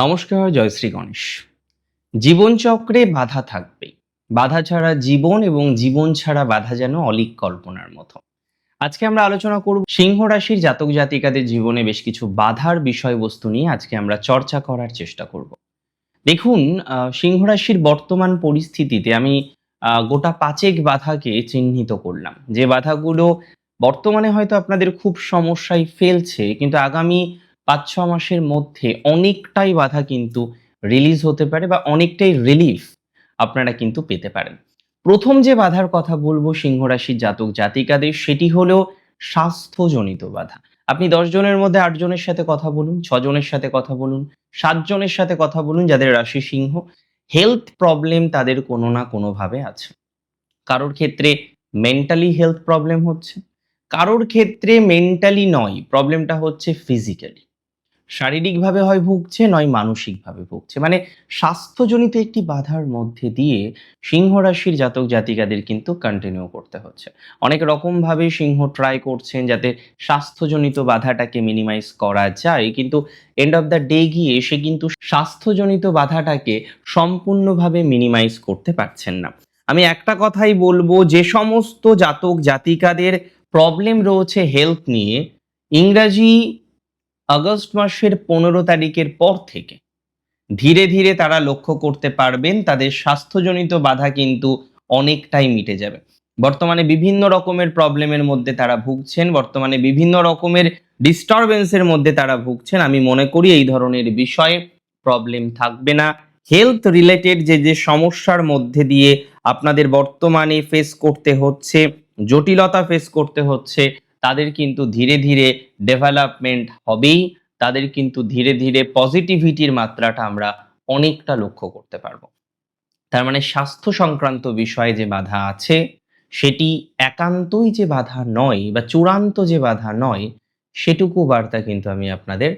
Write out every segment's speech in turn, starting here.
নমস্কার জয়শ্রী গণেশ। জীবনচক্রে বাধা থাকবেই বাধা ছাড়া জীবন এবং জীবন ছাড়া বাধা যেন অলিক কল্পনার মতো। আজকে আমরা আলোচনা করব সিংহ রাশির জাতক জাতিকাদের জীবনে বেশ কিছু বাধার বিষয়বস্তু নিয়ে আজকে আমরা চর্চা করার চেষ্টা করব। দেখুন সিংহ রাশির বর্তমান পরিস্থিতিতে আমি গোটা পাঁচেক বাধাকে চিহ্নিত করলাম। যে বাধাগুলো বর্তমানে হয়তো আপনাদের খুব সমস্যায় ফেলছে, কিন্তু আগামী পাঁচ ছ মাসের মধ্যে অনেকটাই বাধা কিন্তু রিলিজ হতে পারে বা অনেকটাই রিলিফ আপনারা কিন্তু পেতে পারেন। প্রথম যে বাধার কথা বলব সিংহ রাশির জাতক জাতিকাদের, সেটি হলো স্বাস্থ্যজনিত বাধা। আপনি জনের মধ্যে আট জনের সাথে কথা বলুন ছজনের সাথে কথা বলুন সাতজনের সাথে কথা বলুন, যাদের রাশি সিংহ হেলথ প্রবলেম তাদের কোনো না কোনোভাবে আছে। কারোর ক্ষেত্রে মেন্টালি হেলথ প্রবলেম হচ্ছে, কারোর ক্ষেত্রে মেন্টালি নয় প্রবলেমটা হচ্ছে ফিজিক্যালি শারীরিকভাবে হয় ভুগছে, নয় মানসিকভাবে ভুগছে। মানে স্বাস্থ্যজনিত একটি বাধার মধ্যে দিয়ে সিংহ রাশির জাতক জাতিকাদের কিন্তু কন্টিনিউ করতে হচ্ছে। অনেক রকমভাবে সিংহ ট্রাই করছেন যাতে স্বাস্থ্যজনিত বাধাটাকে মিনিমাইজ করা যায়, কিন্তু এন্ড অফ দ্য ডে গিয়ে সে কিন্তু স্বাস্থ্যজনিত বাধাটাকে সম্পূর্ণভাবে মিনিমাইজ করতে পারছেন না। আমি একটা কথাই বলব, যে সমস্ত জাতক জাতিকাদের প্রবলেম রয়েছে হেলথ নিয়ে, ইংরাজি আগস্ট মাসের পনেরো তারিখের পর থেকে ধীরে ধীরে তারা লক্ষ্য করতে পারবেন তাদের স্বাস্থ্যজনিত বাধা কিন্তু অনেকটাই মিটে যাবে। বর্তমানে বিভিন্ন রকমের প্রবলেমের মধ্যে তারা ভুগছেন, বর্তমানে বিভিন্ন রকমের ডিস্টারবেন্সের মধ্যে তারা ভুগছেন। আমি মনে করি এই ধরনের বিষয়ে প্রবলেম থাকবে না। হেলথ রিলেটেড যে যে সমস্যার মধ্যে দিয়ে আপনাদের বর্তমানে ফেস করতে হচ্ছে, জটিলতা ফেস করতে হচ্ছে তাদের কিন্তু ধীরে ধীরে ডেভেলপমেন্ট হবেই, তাদের কিন্তু ধীরে ধীরে পজিটিভিটির মাত্রাটা আমরা অনেকটা লক্ষ্য করতে পারব। তার মানে স্বাস্থ্য সংক্রান্ত বিষয়ে যে বাধা আছে, সেটি একান্তই যে বাধা নয় বা চূড়ান্ত যে বাধা নয়, সেটুকু বার্তা কিন্তু আমি আপনাদের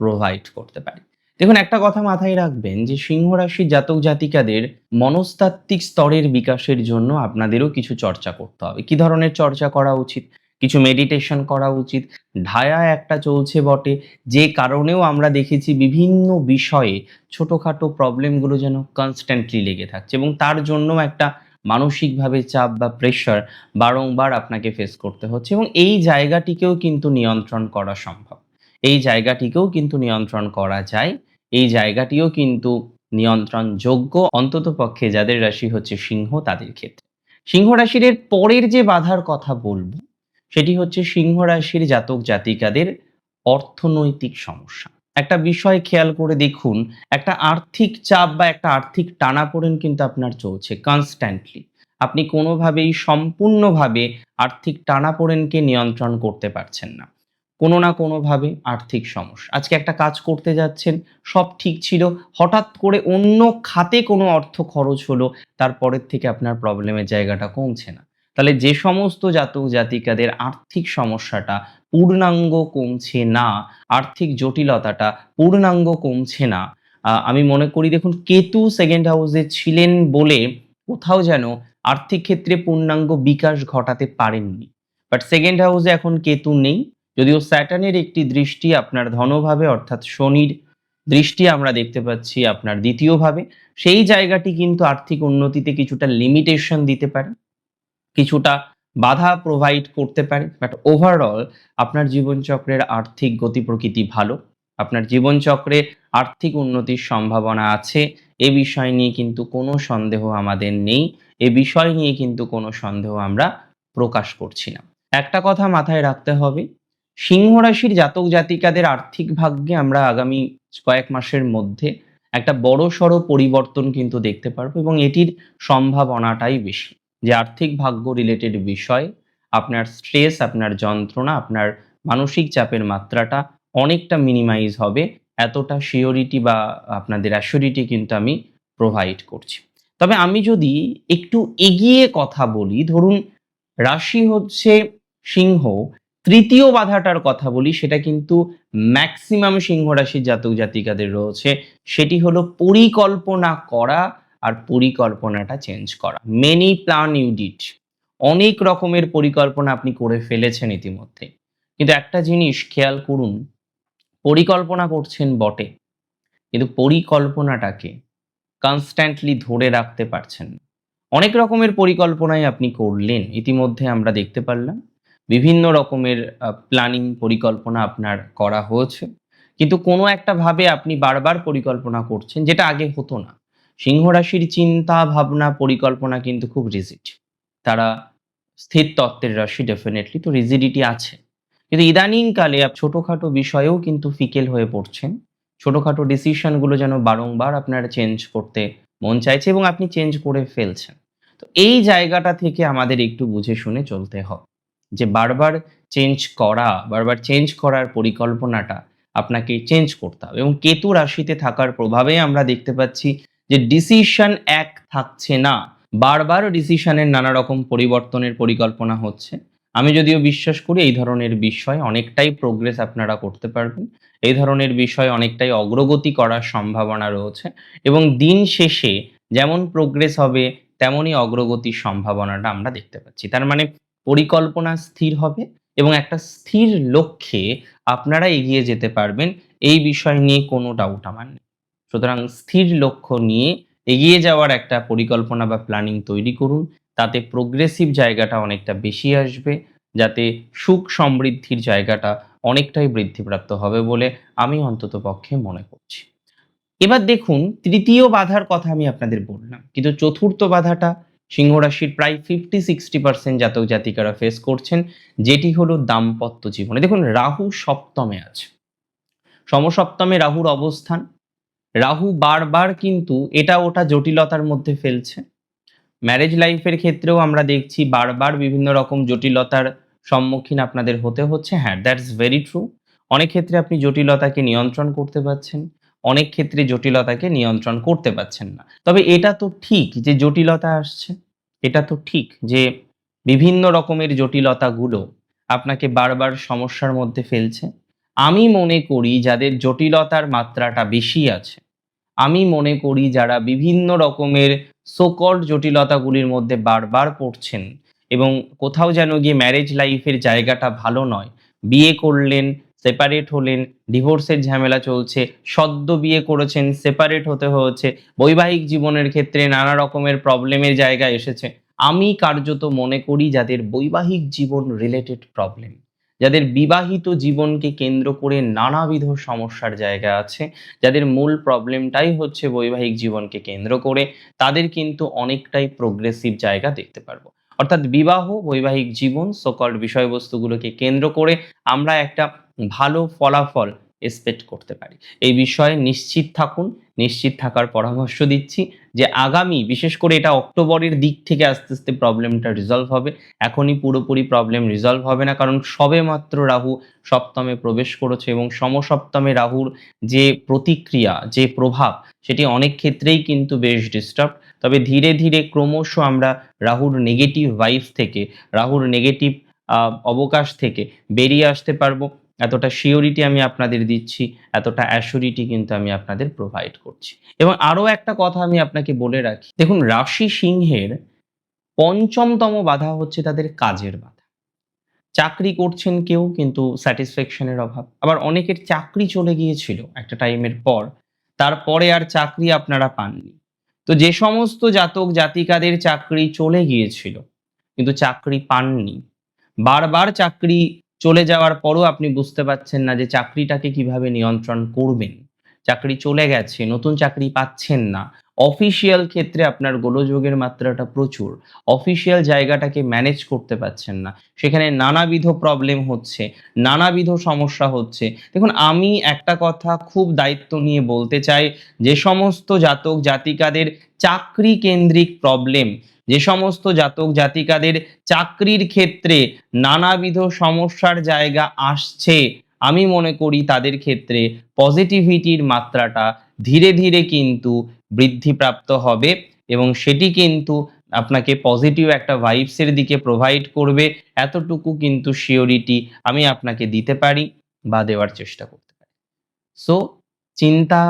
প্রোভাইড করতে পারি। দেখুন, একটা কথা মাথায় রাখবেন যে সিংহ রাশির জাতক জাতিকাদের মনস্তাত্ত্বিক স্তরের বিকাশের জন্য আপনাদেরও কিছু চর্চা করতে হবে। কি ধরনের চর্চা করা উচিত? কিছু মেডিটেশন করা উচিত। ঢায়া একটা চলছে বটে, যে কারণেও আমরা দেখেছি বিভিন্ন বিষয়ে ছোটোখাটো প্রবলেমগুলো যেন কনস্ট্যান্টলি লেগে থাকছে এবং তার জন্য একটা মানসিকভাবে চাপ বা প্রেশার বারংবার আপনাকে ফেস করতে হচ্ছে এবং এই জায়গাটিকেও কিন্তু নিয়ন্ত্রণ করা সম্ভব। এই জায়গাটিকেও কিন্তু নিয়ন্ত্রণ করা যায়, এই জায়গাটিও কিন্তু নিয়ন্ত্রণযোগ্য অন্তত পক্ষে যাদের রাশি হচ্ছে সিংহ তাদের ক্ষেত্রে। সিংহ রাশির পরের যে বাধার কথা বলব সেটি হচ্ছে সিংহ রাশির জাতক জাতিকাদের অর্থনৈতিক সমস্যা। একটা বিষয় খেয়াল করে দেখুন, একটা আর্থিক চাপ বা একটা আর্থিক টানাপোড়েন কিন্তু আপনার চলছে কনস্ট্যান্টলি আপনি কোনোভাবেই সম্পূর্ণভাবে আর্থিক টানাপোড়েনকে নিয়ন্ত্রণ করতে পারছেন না। কোনো না কোনোভাবে আর্থিক সমস্যা। আজকে একটা কাজ করতে যাচ্ছেন, সব ঠিক ছিল, হঠাৎ করে অন্য খাতে কোনো অর্থ খরচ হলো, তারপরের থেকে আপনার প্রবলেমের জায়গাটা কমছে না। তাহলে যে সমস্ত জাতক জাতিকাদের আর্থিক সমস্যাটা পূর্ণাঙ্গ কমছে না, আর্থিক জটিলতাটা পূর্ণাঙ্গ কমছে না আমি মনে করি দেখুন কেতু সেকেন্ড হাউসে ছিলেন বলে কোথাও যেন আর্থিক ক্ষেত্রে পূর্ণাঙ্গ বিকাশ ঘটাতে পারেননি। বাট সেকেন্ড হাউসে এখন কেতু নেই, যদিও স্যাটার্নের একটি দৃষ্টি আপনার ধনভাবে অর্থাৎ শনির দৃষ্টি আমরা দেখতে পাচ্ছি আপনার দ্বিতীয়ভাবে, সেই জায়গাটি কিন্তু আর্থিক উন্নতিতে কিছুটা লিমিটেশন দিতে পারে। কিছুটা বাধা প্রোভাইড করতে পারে বাট ওভারঅল আপনার জীবনচক্রের আর্থিক গতি প্রকৃতি ভালো, আপনার জীবনচক্রে আর্থিক উন্নতির সম্ভাবনা আছে, এ বিষয় নিয়ে কিন্তু কোনো সন্দেহ আমাদের নেই, এ বিষয় নিয়ে কিন্তু কোনো সন্দেহ আমরা প্রকাশ করছি না। একটা কথা মাথায় রাখতে হবে, সিংহ রাশির জাতক জাতিকাদের আর্থিক ভাগ্যে আমরা আগামী কয়েক মাসের মধ্যে একটা বড় সড়ো পরিবর্তন কিন্তু দেখতে পারব এবং এটির সম্ভাবনাটাই বেশি। যে আর্থিক ভাগ্য রিলেটেড বিষয়, আপনার স্ট্রেস আপনার যন্ত্রণা, আপনার মানসিক চাপের মাত্রাটা অনেকটা মিনিমাইজ হবে, এতটা শিওরিটি বা আপনাদের অ্যাসিওরিটি কিন্তু আমি প্রোভাইড করছি। তবে আমি যদি একটু এগিয়ে কথা বলি, ধরুন রাশি হচ্ছে সিংহ, তৃতীয় বাধাটার কথা বলি, সেটা কিন্তু ম্যাক্সিমাম সিংহ রাশির জাতক জাতিকাদের রয়েছে, সেটি হলো পরিকল্পনা করা আর পরিকল্পনাটা চেঞ্জ করা। মেনি প্ল্যান ইউডিট অনেক রকমের পরিকল্পনা আপনি করে ফেলেছেন ইতিমধ্যে। কিন্তু একটা জিনিস খেয়াল করুন, পরিকল্পনা করছেন বটে, কিন্তু পরিকল্পনাটাকে কনস্ট্যান্টলি ধরে রাখতে পারছেন অনেক রকমের পরিকল্পনাই আপনি করলেন, ইতিমধ্যে আমরা দেখতে পারলাম। বিভিন্ন রকমের প্ল্যানিং পরিকল্পনা আপনার করা হয়েছে। কিন্তু কোনো একটা ভাবে আপনি বারবার পরিকল্পনা করছেন, যেটা আগে হতো না। সিংহ রাশির চিন্তা ভাবনা পরিকল্পনা কিন্তু খুব রিজিড তারা স্থির তত্ত্বের রাশি ডেফিনেটলি তো রিজিডিটি আছে। কিন্তু ইদানিংকালে ছোটখাটো বিষয়েও কিন্তু ফিকেল হয়ে পড়ছেন। ছোটখাটো ডিসিশনগুলো যেন বারংবার আপনার চেঞ্জ করতে মন চাইছে এবং আপনি চেঞ্জ করে ফেলছেন। তো এই জায়গাটা থেকে আমাদের একটু বুঝে শুনে চলতে হবে যে বারবার চেঞ্জ করা, বারবার চেঞ্জ করার পরিকল্পনাটা আপনাকে চেঞ্জ করতে হবে। এবং কেতু রাশিতে থাকার প্রভাবে আমরা দেখতে পাচ্ছি যে ডিসিশন এক থাকছে না। বারবার ডিসিশনের নানা রকম পরিবর্তনের পরিকল্পনা হচ্ছে। আমি যদিও বিশ্বাস করি এই ধরনের বিষয় অনেকটাই প্রোগ্রেস আপনারা করতে পারবেন। এই ধরনের বিষয় অনেকটাই অগ্রগতি করার সম্ভাবনা রয়েছে এবং দিন শেষে যেমন প্রোগ্রেস হবে, তেমনই অগ্রগতির সম্ভাবনাটা আমরা দেখতে পাচ্ছি। তার মানে পরিকল্পনা স্থির হবে এবং একটা স্থির লক্ষ্যে আপনারা এগিয়ে যেতে পারবেন। এই বিষয় নিয়ে কোনো ডাউট আমার নেই। সুতরাং স্থির লক্ষ্য নিয়ে এগিয়ে যাওয়ার একটা পরিকল্পনা বা প্ল্যানিং তৈরি করুন। তাতে প্রোগ্রেসিভ জায়গাটা অনেকটা বেশি আসবে। যাতে সুখ সমৃদ্ধির জায়গাটা অনেকটাই বৃদ্ধিপ্রাপ্ত হবে বলে আমি অন্তত পক্ষে মনে করছি। এবার দেখুন, তৃতীয় বাধার কথা আমি আপনাদের বললাম। কিন্তু চতুর্থ বাধাটা সিংহ রাশির প্রায় ফিফটি সিক্সটি পার্সেন্ট জাতক জাতিকারা ফেস করছেন, যেটি হলো দাম্পত্য জীবনে। দেখুন, রাহু সপ্তমে আছে। সমসপ্তমে রাহুর অবস্থান রাহু বারবার কিন্তু এটা ওটা জটিলতার মধ্যে ফেলছে। ম্যারেজ লাইফের ক্ষেত্রেও আমরা দেখছি বারবার বিভিন্ন রকম জটিলতার সম্মুখীন আপনাদের হতে হচ্ছে। হ্যাঁ দ্যাটস ভেরি ট্রু অনেক ক্ষেত্রে আপনি জটিলতাকে নিয়ন্ত্রণ করতে পারছেন, অনেক ক্ষেত্রে জটিলতাকে নিয়ন্ত্রণ করতে পারছেন না। তবে এটা তো ঠিক যে জটিলতা আসছে, এটা তো ঠিক যে বিভিন্ন রকমের জটিলতাগুলো আপনাকে বারবার সমস্যার মধ্যে ফেলছে। আমি মনে করি যাদের জটিলতার মাত্রাটা বেশি আছে আমি মনে করি যারা বিভিন্ন রকমের সোকল্ড জটিলতাগুলির মধ্যে বারবার পড়ছেন এবং কোথাও যেন গিয়ে ম্যারেজ লাইফের জায়গাটা ভালো নয়, বিয়ে করলেন সেপারেট হলেন ডিভোর্সের ঝামেলা চলছে, সদ্য বিয়ে করেছেন সেপারেট হতে হয়েছে, বৈবাহিক জীবনের ক্ষেত্রে নানা রকমের প্রবলেমের জায়গা এসেছে, আমি কার্যত মনে করি যাদের বৈবাহিক জীবন রিলেটেড প্রবলেম যাদের বিবাহিত জীবনকে কেন্দ্র করে নানাবিধ সমস্যার জায়গা আছে, যাদের মূল প্রবলেমটাই হচ্ছে বৈবাহিক জীবনকে কেন্দ্র করে, তাদের কিন্তু অনেকটাই প্রোগ্রেসিভ জায়গা দেখতে পারব। অর্থাৎ বিবাহ, বৈবাহিক জীবন সকল্ড বিষয়বস্তুগুলোকে কেন্দ্র করে আমরা একটা ভালো ফলাফল এক্সপেক্ট করতে পারি। এই বিষয়ে নিশ্চিত থাকুন। নিশ্চিত থাকার পরামর্শ দিচ্ছি যে আগামী, বিশেষ করে এটা অক্টোবরের দিক থেকে আস্তে আস্তে প্রবলেমটা রিজলভ হবে। এখনই পুরোপুরি প্রবলেম রিজলভ হবে না, কারণ সবে মাত্র রাহু সপ্তমে প্রবেশ করেছে এবং সমসপ্তমে রাহুর যে প্রতিক্রিয়া, যে প্রভাব, সেটি অনেক ক্ষেত্রেই কিন্তু বেশ ডিস্টার্ব তবে ধীরে ধীরে ক্রমশ আমরা রাহুর নেগেটিভ ভাইবস থেকে, রাহুর নেগেটিভ অবকাশ থেকে বেরিয়ে আসতে পারব। এতটা শিওরিটি আমি আপনাদের দিচ্ছি, এতটা অ্যাসিউরিটি কিন্তু আমি আপনাদের প্রোভাইড করছি। এবং আরও একটা কথা আমি আপনাকে বলে রাখি, দেখুন রাশি সিংহের পঞ্চমতম বাধা হচ্ছে তাদের কাজের বাধা। চাকরি করছেন কেউ কিন্তু স্যাটিসফ্যাকশনের অভাব। আবার অনেকের চাকরি চলে গিয়েছিল একটা টাইমের পর, তারপরে আর চাকরি আপনারা পাননি। তো যে সমস্ত জাতক জাতিকাদের চাকরি চলে গিয়েছিল, কিন্তু চাকরি পাননি। বারবার চাকরি চলে যাওয়ার পরও আপনি বুঝতে পারছেন না যে চাকরিটাকে কীভাবে নিয়ন্ত্রণ করবেন। চাকরি চলে গেছে, নতুন চাকরি পাচ্ছেন না। অফিসিয়াল ক্ষেত্রে আপনার গোলযোগের মাত্রাটা প্রচুর। অফিসিয়াল জায়গাটাকে ম্যানেজ করতে পারছেন না। সেখানে নানাবিধ প্রবলেম হচ্ছে, নানাবিধ সমস্যা হচ্ছে। দেখুন, আমি একটা কথা খুব দায়িত্ব নিয়ে বলতে চাই, যে সমস্ত জাতক জাতিকাদের চাকরি কেন্দ্রিক প্রবলেম যে সমস্ত জাতক জাতিকাদের চাকরির ক্ষেত্রে নানাবিধ সমস্যার জায়গা আসছে। আমি মনে করি তাদের ক্ষেত্রে পজিটিভিটির মাত্রাটা ধীরে ধীরে কিন্তু বৃদ্ধিপ্রাপ্ত হবে এবং সেটি কিন্তু আপনাকে পজিটিভ একটা ভাইবসের দিকে প্রোভাইড করবে। এতটুকু কিন্তু শিওরিটি আমি আপনাকে দিতে পারি বা দেওয়ার চেষ্টা করতে পারি। সো চিন্তা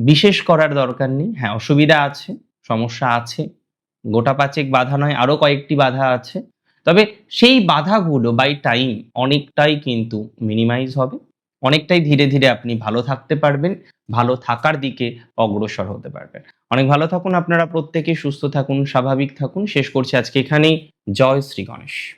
বিশেষ করার দরকার নেই। হ্যাঁ অসুবিধা আছে, সমস্যা আছে। গোটা পাঁচেক বাধা নয় আরও কয়েকটি বাধা আছে। তবে সেই বাধাগুলো বাই টাইম অনেকটাই কিন্তু মিনিমাইজ হবে। অনেকটাই ধীরে ধীরে আপনি ভালো থাকতে পারবেন, ভালো থাকার দিকে অগ্রসর হতে পারবেন। অনেক ভালো থাকুন, আপনারা প্রত্যেকে সুস্থ থাকুন, স্বাভাবিক থাকুন। শেষ করছি আজকে এখানেই। জয় শ্রী গণেশ।